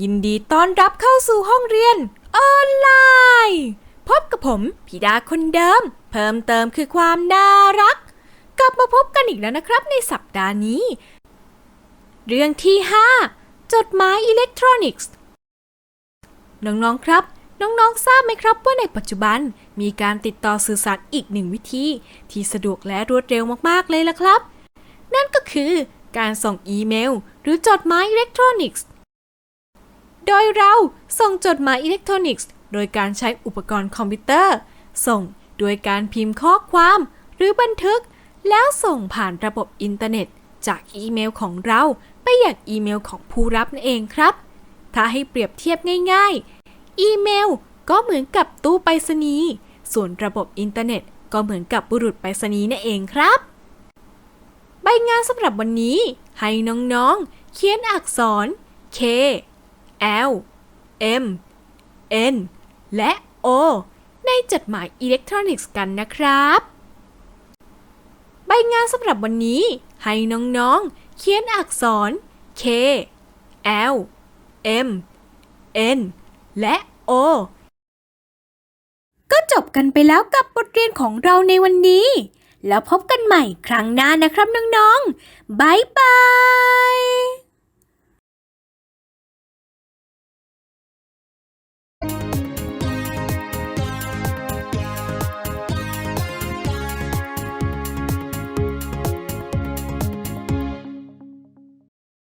ยินดีต้อนรับเข้าสู่ห้องเรียน ออนไลน์ พบกับผมพิดาคนเดิม เพิ่มเติมคือความน่ารัก กลับมาพบกันอีกแล้วนะครับในสัปดาห์นี้ เรื่องที่ 5 จดหมายอิเล็กทรอนิกส์ น้องๆครับ น้องๆทราบไหมครับว่าในปัจจุบันมีการติดต่อสื่อสารอีกหนึ่งวิธี ที่สะดวกและรวดเร็วมากๆเลยล่ะครับ นั่นก็คือการส่งอีเมล หรือจดหมายอิเล็กทรอนิกส์ โดยเราส่งจดหมายอิเล็กทรอนิกส์ โดยการใช้อุปกรณ์คอมพิวเตอร์ ส่งโดยการพิมพ์ข้อความ หรือบันทึก แล้วส่งผ่านระบบอินเทอร์เน็ต จากอีเมลของเราไปยังอีเมลของผู้รับนั่นเองครับ ถ้าให้เปรียบเทียบง่าย ๆ อีเมลก็เหมือนกับตู้ไปรษณีย์ส่วนระบบอินเทอร์เน็ต ก็เหมือนกับบุรุษไปรษณีย์นั่นเองครับ ใบงานสำหรับวันนี้ ให้น้องๆ เขียนอักษร K L M N และ O ในจดหมายอิเล็กทรอนิกส์กันนะครับ ใบงานสำหรับวันนี้ ให้น้องๆ เขียนอักษร K L M N และ O ก็จบกันไปแล้วกับบทเรียนของเราในวันนี้ แล้วพบกันใหม่ครั้งหน้านะครับน้องๆบายบาย